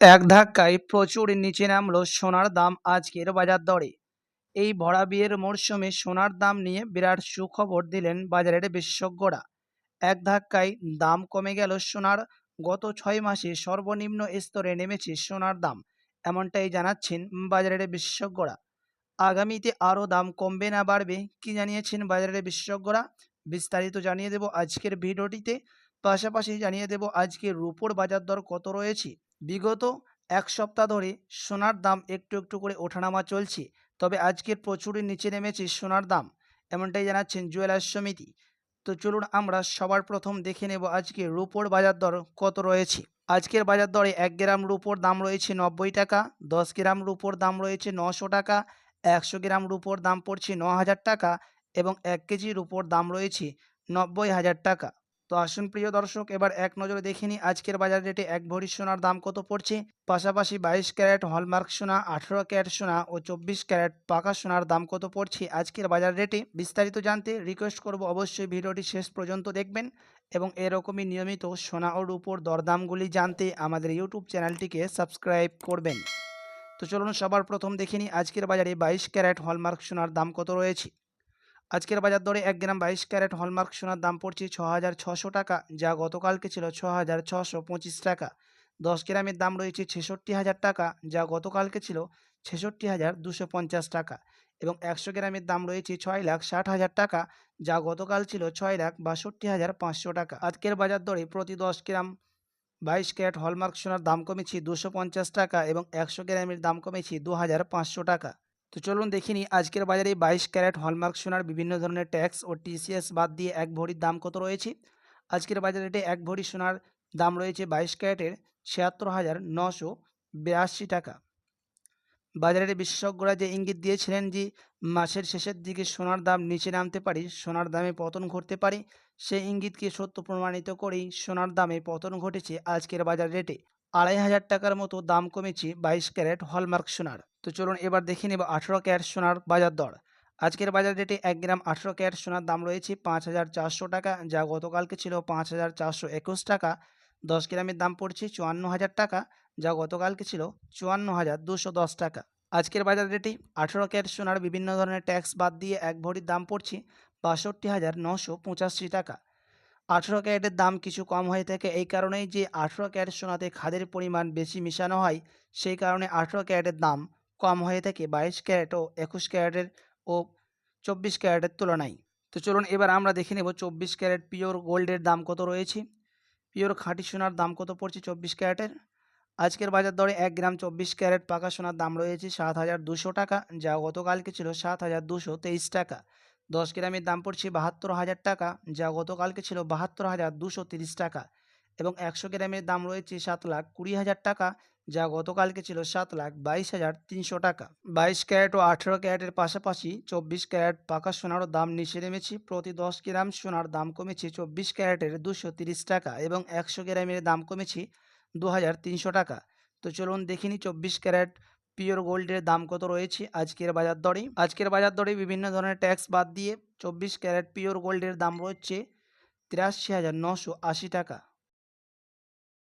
এক ধাক্কায় প্রচুর নিচে নামলো সোনার দাম আজকের বাজার দরে। এই ভরা বিয়ের মরশুমে সোনার দাম নিয়ে বিরাট সুখবর দিলেন বাজারের বিশেষজ্ঞরা। এক ধাক্কায় দাম কমে গেল সোনার। গত ছয় মাসে সর্বনিম্ন স্তরে নেমেছে সোনার দাম, এমনটাই জানাচ্ছেন বাজারের বিশেষজ্ঞরা। আগামীতে আরও দাম কমবে না বাড়বে কি জানিয়েছেন বাজারের বিশেষজ্ঞরা, বিস্তারিত জানিয়ে দেব আজকের ভিডিওটিতে। পাশাপাশি জানিয়ে দেব আজকের রুপোর বাজার দর কত রয়েছে বিগত এক সপ্তাহ ধরে সোনার দাম একটু একটু করে ওঠানামা চলছে। তবে আজকের প্রচুরই নিচে নেমেছে সোনার দাম, এমনটাই জানাচ্ছেন জুয়েলার্স সমিতি। তো চলুন আমরা সবার প্রথম দেখে নেব আজকে রুপোর বাজার দর কত রয়েছে। আজকের বাজার দরে এক গ্রাম রুপোর দাম রয়েছে নব্বই টাকা, দশ গ্রাম রুপোর দাম রয়েছে নশো টাকা, একশো গ্রাম রুপোর দাম পড়ছে ন হাজার টাকা এবং এক কেজি রুপোর দাম রয়েছে নব্বই হাজার টাকা। তো আসুন প্রিয় দর্শক, এবার এক নজরে দেখে নিই আজকের বাজার রেটে এক ভরি সোনার দাম কত পড়ছে। পাশাপাশি বাইশ ক্যারেট হলমার্ক সোনা, আঠেরো ক্যারেট সোনা ও চব্বিশ ক্যারেট পাকা সোনার দাম কত পড়ছে আজকের বাজার রেটে? বিস্তারিত জানতে রিকোয়েস্ট করব অবশ্যই ভিডিওটি শেষ পর্যন্ত দেখবেন এবং এরকমই নিয়মিত সোনা ও রূপোর দরদামগুলি জানতে আমাদের ইউটিউব চ্যানেলটিকে সাবস্ক্রাইব করবেন। তো চলুন সবার প্রথম দেখে নিই আজকের বাজারে বাইশ ক্যারেট হলমার্ক সোনার দাম কত রয়েছে। আজকের বাজার দরে এক গ্রাম বাইশ ক্যারেট হলমার্ক সোনার দাম পড়ছে ছ হাজার ছশো টাকা, যা গতকালকে ছিল ছ হাজার ছশো পঁচিশ টাকা। দশ গ্রামের দাম রয়েছে ছেষট্টি হাজার টাকা, যা গতকালকে ছিল ছেষট্টি হাজার দুশো পঞ্চাশ টাকা। এবং একশো গ্রামের দাম রয়েছে ছয় লাখ ষাট হাজার টাকা, যা গতকাল ছিল ছয় লাখ বাষট্টি হাজার পাঁচশো টাকা। আজকের বাজার দরে প্রতি দশ গ্রাম বাইশ ক্যারেট হলমার্ক সোনার দাম কমেছে দুশো পঞ্চাশ টাকা এবং একশো গ্রামের দাম কমেছে দু হাজার পাঁচশো টাকা। তো চলুন দেখিনি আজকের বাজারে বাইশ ক্যারেট হলমার্ক সোনার বিভিন্ন ধরনের ট্যাক্স ও টিসিএস বাদ দিয়ে এক ভরির দাম কত রয়েছে? আজকের বাজার এক ভরি সোনার দাম রয়েছে বাইশ ক্যারেটের ছিয়াত্তর হাজার নশো বিরাশি টাকা। বাজারের বিশেষজ্ঞরা যে ইঙ্গিত দিয়েছিলেন যে মাসের শেষের দিকে সোনার দাম নিচে নামতে পারে, সোনার দামে পতন ঘটতে পারে সেই ইঙ্গিতকে সত্য প্রমাণিত করেই সোনার দামে পতন ঘটেছে আজকের বাজার রেটে। আড়াই হাজার টাকার মতো দাম কমেছে বাইশ ক্যারেট হলমার্ক সোনার। তো চলুন এবার দেখে নেব আঠেরো ক্যারেট সোনার বাজার দর। আজকের বাজার রেটে এক গ্রাম আঠেরো ক্যারেট সোনার দাম রয়েছে পাঁচ হাজার চারশো টাকা, যা গতকালকে ছিল পাঁচ হাজার চারশো একুশ টাকা। দশ গ্রামের দাম পড়ছে চুয়ান্ন হাজার টাকা, যা গতকালকে ছিল চুয়ান্ন হাজার দুশো দশ টাকা। আজকের বাজার রেটে আঠেরো ক্যারেট সোনার বিভিন্ন ধরনের ট্যাক্স বাদ দিয়ে এক ভরির দাম পড়ছে বাষট্টি হাজার নশো পঁচাশি টাকা। আঠেরো ক্যারেটের দাম কিছু কম হয়ে থাকে এই কারণেই যে আঠেরো ক্যারেট সোনাতে খাদের পরিমাণ বেশি মিশানো হয়, সেই কারণে আঠেরো ক্যারেটের দাম কম হয়ে থাকে বাইশ ক্যারেট ও একুশ ক্যারেটের ও চব্বিশ ক্যারেটের তুলনায়। তো চলুন এবার আমরা দেখে নেব চব্বিশ ক্যারেট পিওর গোল্ডের দাম কত রয়েছে। পিওর খাঁটি সোনার দাম কত পড়ছে চব্বিশ ক্যারেটের? আজকের বাজার দরে এক গ্রাম চব্বিশ ক্যারেট পাকা সোনার দাম রয়েছে সাত হাজার দুশো টাকা, যা গতকালকে ছিল সাত হাজার দুশো তেইশ টাকা। দশ গ্রামের দাম পড়ছে বাহাত্তর হাজার টাকা, যা গতকালকে ছিল বাহাত্তর হাজার দুশো তিরিশ টাকা। এবং একশো গ্রামের দাম রয়েছে সাত লাখ কুড়ি হাজার টাকা, যা গতকালকে ছিল সাত লাখ বাইশ হাজার তিনশো টাকা। বাইশ ক্যারেট ও আঠেরো ক্যারেটের পাশাপাশি চব্বিশ ক্যারেট পাকা সোনারও দাম নিচে নেমেছে। প্রতি দশ গ্রাম সোনার দাম কমেছে চব্বিশ ক্যারেটের দুশো তিরিশ টাকা এবং একশো গ্রামের দাম কমেছে দু হাজার তিনশো টাকা। তো চলুন দেখিনি চব্বিশ ক্যারেট পিওর গোল্ডের দাম কত রয়েছে আজকের বাজার দরে। আজকের বাজার দরে বিভিন্ন ধরনের ট্যাক্স বাদ দিয়ে চব্বিশ ক্যারেট পিওর গোল্ডের দাম রয়েছে তিরাশি হাজার নশো আশি টাকা।